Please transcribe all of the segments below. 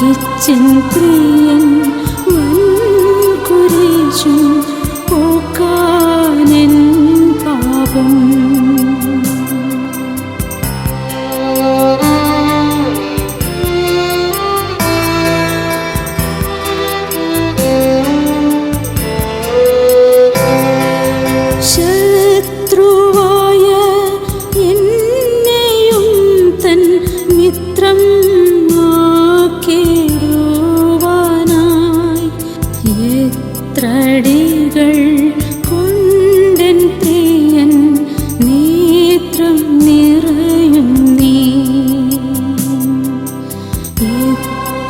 വഹിച്ചൻ പ്രിയൻ കുരിശും പോക്കാനൻ പാപം.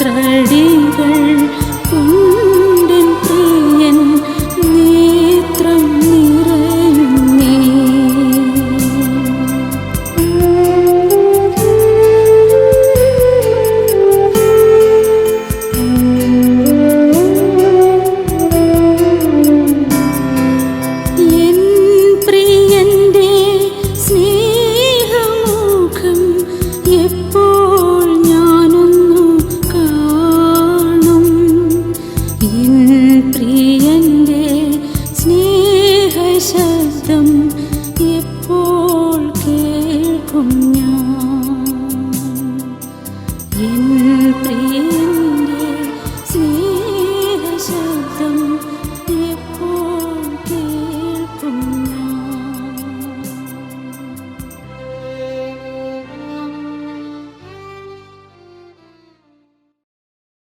ത്രടികൾ என் பிரிய.